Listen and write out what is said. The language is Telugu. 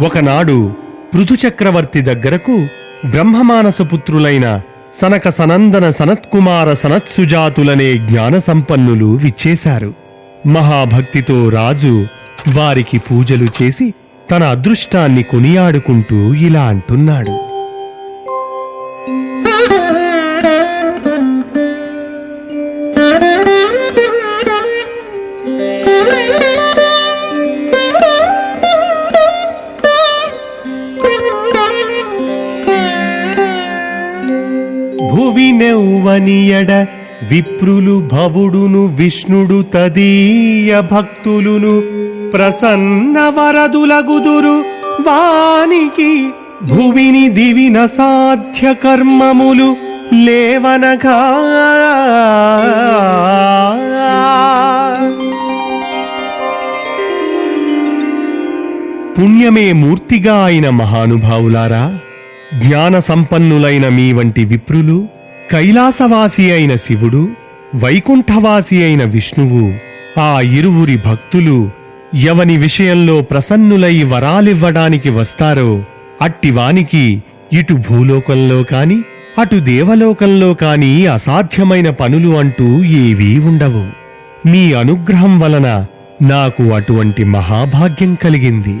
ఒకనాడు పృథుచక్రవర్తి దగ్గరకు బ్రహ్మమానసపుత్రులైన సనక సనందన సనత్కుమార సనత్సుజాతులనే జ్ఞాన సంపన్నులు విచ్చేశారు. మహాభక్తితో రాజు వారికి పూజలు చేసి తన అదృష్టాన్ని కొనియాడుకుంటూ ఇలా అంటున్నాడు. వినెవ్వనియడ విప్రులు భవుడును విష్ణుడు తదీయ భక్తులును ప్రసన్న వరదులగుదురు వానికి భువిని దివిన సాధ్య కర్మములు లేవనగా. పుణ్యమే మూర్తిగా అయిన మహానుభావులారా జ్ఞాన సంపన్నులైన మీ వంటి విప్రులు కైలాసవాసి అయిన శివుడు వైకుంఠవాసి అయిన విష్ణువు ఆ ఇరువురి భక్తులు ఎవని విషయంలో ప్రసన్నులై వరాలివ్వడానికి వస్తారో అట్టివానికి ఇటు భూలోకంలో కాని అటు దేవలోకంలో కాని అసాధ్యమైన పనులు అంటూ ఏవీ ఉండవు. మీ అనుగ్రహం వలన నాకు అటువంటి మహాభాగ్యం కలిగింది.